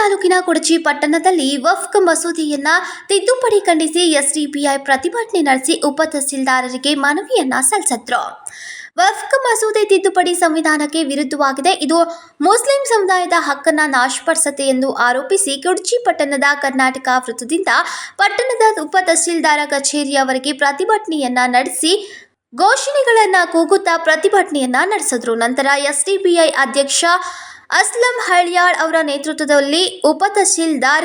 ತಾಲೂಕಿನ ಕುಡಚಿ ಪಟ್ಟಣದಲ್ಲಿ ವಫ್ಕ್ ಮಸೂದೆಯನ್ನ ತಿದ್ದುಪಡಿ ಖಂಡಿಸಿ ಎಸ್ಡಿಪಿಐ ಪ್ರತಿಭಟನೆ ನಡೆಸಿ ಉಪ ತಹಸೀಲ್ದಾರರಿಗೆ ಮನವಿಯನ್ನ ಸಲ್ಲಿಸಿದ್ರು. ವಫ್ಕ್ ಮಸೂದೆ ತಿದ್ದುಪಡಿ ಸಂವಿಧಾನಕ್ಕೆ ವಿರುದ್ಧವಾಗಿದೆ. ಇದು ಮುಸ್ಲಿಂ ಸಮುದಾಯದ ಹಕ್ಕನ್ನ ನಾಶಪಡಿಸುತ್ತೆ ಎಂದು ಆರೋಪಿಸಿ ಕುಡ್ಚಿ ಪಟ್ಟಣದ ಕರ್ನಾಟಕ ವೃತ್ತದಿಂದ ಪಟ್ಟಣದ ಉಪ ತಹಸೀಲ್ದಾರ ಕಚೇರಿಯವರೆಗೆ ಪ್ರತಿಭಟನೆಯನ್ನ ನಡೆಸಿ ಘೋಷಣೆಗಳನ್ನ ಕೂಗುತ್ತಾ ಪ್ರತಿಭಟನೆಯನ್ನ ನಡೆಸಿದ್ರು. ನಂತರ ಎಸ್ಡಿಬಿಐ ಅಧ್ಯಕ್ಷ ಅಸ್ಲಂ ಹಳ್ಯಾಳ್ ಅವರ ನೇತೃತ್ವದಲ್ಲಿ ಉಪ ತಹಶೀಲ್ದಾರ್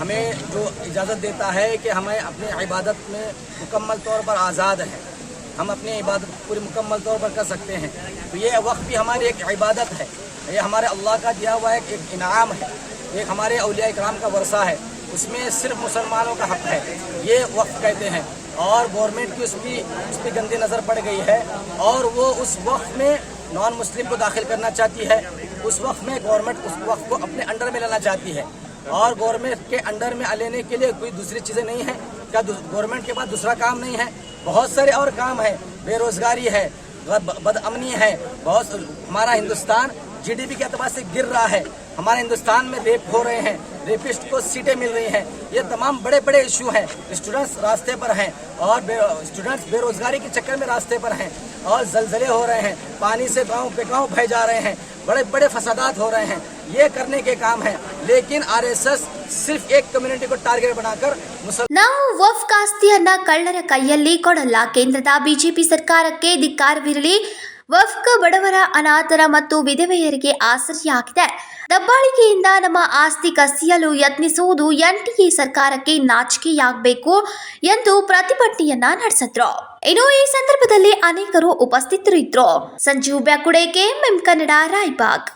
ہمیں جو اجازت دیتا ہے کہ ہمیں اپنی عبادت میں مکمل طور پر آزاد ہے ہم اپنی عبادت پوری مکمل طور پر کر سکتے ہیں۔ تو یہ وقت بھی ہماری ایک عبادت ہے۔ یہ ہمارے اللہ کا دیا ہوا ایک ایک انعام ہے۔ ایک ہمارے اولیاء اکرام کا ورثہ ہے۔ اس میں صرف مسلمانوں کا حق ہے۔ یہ وقت کہتے ہیں۔ اور گورنمنٹ کی اس پہ اس پہ گندی نظر پڑ گئی ہے اور وہ اس وقت میں نان مسلم کو داخل کرنا چاہتی ہے۔ اس وقت میں گورنمنٹ اس وقت کو اپنے انڈر میں لانا چاہتی ہے۔ اور گورنمنٹ کے انڈر میں لینے کے لیے کوئی دوسری چیزیں نہیں ہیں۔ کیا گورنمنٹ کے پاس دوسرا کام نہیں ہے؟ بہت سارے اور کام ہیں۔ بے روزگاری ہے بد امنی ہے۔ بہت ہمارا ہندوستان جی ڈی پی کے اعتبار سے گر رہا ہے۔ ہمارے ہندوستان میں ریپ ہو رہے ہیں۔ ریپسٹ کو سیٹیں مل رہی ہیں۔ یہ تمام بڑے بڑے ایشو ہیں۔ اسٹوڈنٹس راستے پر ہیں اور اسٹوڈنٹس بے روزگاری کے چکر میں راستے پر ہیں اور زلزلے ہو رہے ہیں۔ پانی سے گاؤں پہ گاؤں بھائی جا رہے ہیں۔ بڑے بڑے فسادات ہو رہے ہیں۔ یہ کرنے کے کام ہیں۔ لیکن آر ایس ایس صرف ایک ಕಮ್ಯುನಿಟಿ ಟಾರ್ಗೆಟ್ ನಾವು ವಫ್ ಆಸ್ತಿಯನ್ನ ಕಳ್ಳರ ಕೈಯಲ್ಲಿ ಕೊಡಲ್ಲ. ಕೇಂದ್ರದ ಬಿಜೆಪಿ ಸರ್ಕಾರಕ್ಕೆ ಧಿಕ್ಕಾರವಿರಲಿ. ವಫ್ಕ್ ಬಡವರ ಅನಾಥರ ಮತ್ತು ವಿಧವೆಯರಿಗೆ ಆಸರೆಯಾಗಿದೆ ದಬ್ಬಾಳಿಕೆಯಿಂದ ನಮ್ಮ ಆಸ್ತಿ ಕಸಿಯಲು ಯತ್ನಿಸುವುದು ಎನ್ಟಿಎ ಸರ್ಕಾರಕ್ಕೆ ನಾಚಿಕೆಯಾಗಬೇಕು ಎಂದು ಪ್ರತಿಭಟನೆಯನ್ನ ನಡೆಸಿದ್ರು. ಇನ್ನು ಈ ಸಂದರ್ಭದಲ್ಲಿ ಅನೇಕರು ಉಪಸ್ಥಿತರಿದ್ರು. ಸಂಜೀವ್ ಬ್ಯಾಕುಡೆ, ಕೆಎಂಎಂ ಕನ್ನಡ, ರಾಯಬಾಗ್.